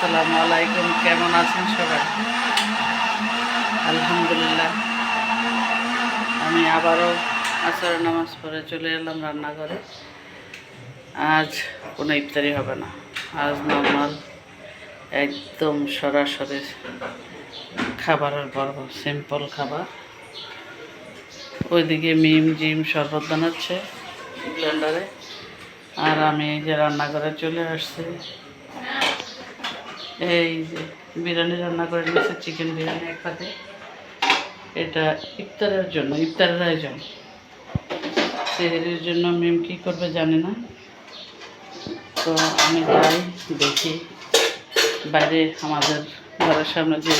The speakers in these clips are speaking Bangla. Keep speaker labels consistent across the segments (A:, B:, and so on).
A: আসসালামু আলাইকুম, কেমন আছেন সবাই? আলহামদুলিল্লাহ। আমি আবারও আসর নামাজ পরে চলে এলাম রান্নাঘরে। আজ কোনো ইফতারি হবে না। আজ নর্মাল, একদম সরাসরি খাবারের পর্ব, সিম্পল খাবার। ওইদিকে মিম, জিম শরবত বানাচ্ছে ব্লেন্ডারে। আর আমি এই যে রান্নাঘরে চলে আসছি। এই যে বিরিয়ানি রান্না করে নিয়েছে চিকেন বিরিয়ানি এক পাতে এটা ইফতারের জন্য, ইফতারের আয়োজন। সেহেরির জন্য মেম কী করবে জানে না। তো আমি যাই, দেখি। বাইরে আমাদের ঘরের সামনে যে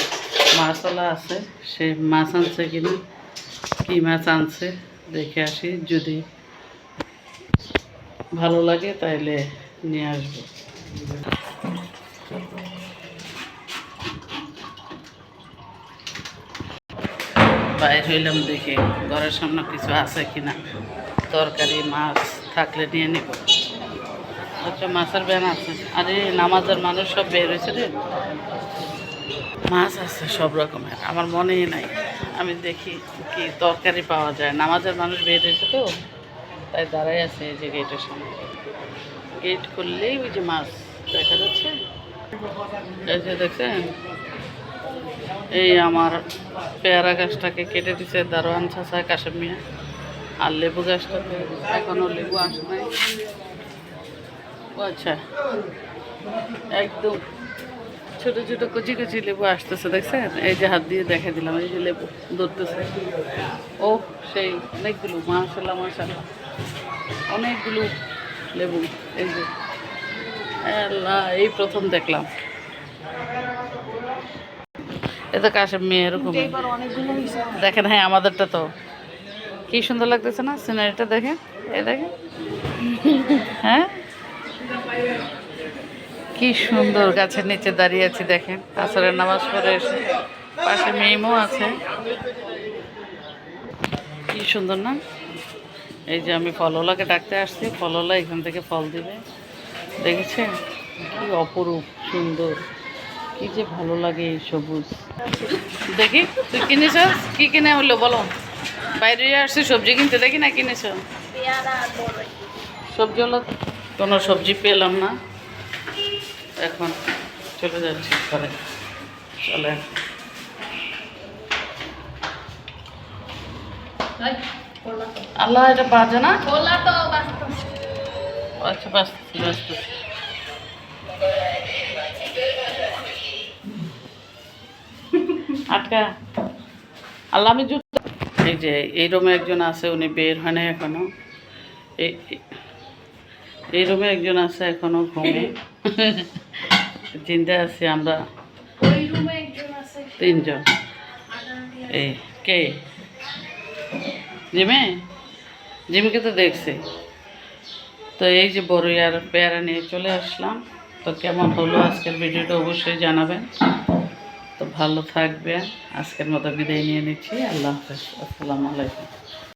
A: মাছওয়ালা আছে, সে মাছ আনছে কিনা, কী মাছ আনছে, দেখে আসি। যদি ভালো লাগে তাইলে নিয়ে আসব। বাইর হইলাম দেখে ঘরের সামনে কিছু আছে কিনা। তরকারি, মাছ থাকলে নিয়ে নিব। আচ্ছা মাছের ব্যান আছে। আরে, নামাজের মানুষ সব বের হয়েছে রে। মাছ আছে সব রকমের, আমার মনেই নাই। আমি দেখি কি তরকারি পাওয়া যায়। নামাজের মানুষ বের হয়েছে তো, তাই দাঁড়াই আছে এই যে গেটের সামনে। গেট খুললেই ওই যে মাছ দেখা যাচ্ছে। দেখছেন? এই আমার পেয়ারা গাছটাকে কেটে দিছে দারোয়ান ছাঁচা কাশেম মিয়া। আর লেবু গাছটাতে এখনও লেবু আসে নাই। ও আচ্ছা। একদম ছোট ছোট কচি কচি লেবু আসতেছে, দেখছেন? এই যে হাত দিয়ে দেখা দিলাম, এই যে লেবু ধরতেছে। ও, সেই অনেকগুলো মাশাল্লাহ মাশাল্লাহ অনেকগুলো লেবু, এই যে। এই প্রথম দেখলাম। এ তো মেয়ে, এরকম। দেখেন হ্যাঁ আমাদেরটা তো। কি সুন্দর লাগতেছে না? সিনারিটা দেখেন। এই দেখেন। হ্যাঁ? কি সুন্দর গাছের নিচে দাঁড়িয়ে আছি, দেখেন। আসরের নামাজ পড়ে এসে। পাশে মেয়েমও আছে। কি সুন্দর না? এই যে আমি ফলওয়ালাকে ডাকতে আসছি। ফলওয়ালা এখান থেকে ফল দিবে। দেখেছেন? কি অপরূপ, সুন্দর। কি যে ভালো লাগে এই সবুজ। দেখি তুই কিনেছ কি কিনে হলো বলো। বাইরে আসছি সবজি কিনতে দেখি না কিনেছ? সবজি হলো কোনো সবজি পেলাম না। এখন চলে যাচ্ছি ঘরে। চলে। আল্লাহ এটা বাজে না? আচ্ছা বাস ব্যস্ত। আটকা। আল্লাহ আমি যুক্ত এই যে এই রুমে একজন আছে উনি বের হয় না এখনও। এই এই রুমে একজন আছে এখনও ঘুমে। চিন্তা আছি আমরা। তিনজন। এই কে? জিমে? জিমিকে তো দেখছি। তো এই যে বড় আর পেয়ারা নিয়ে চলে আসলাম। তো কেমন হলো আজকের ভিডিওটা অবশ্যই জানাবেন। তো ভালো থাকবে আজকের মতো বিদায় নিয়ে নিচ্ছি। আল্লাহ হাফেজ। আসসালামু আলাইকুম।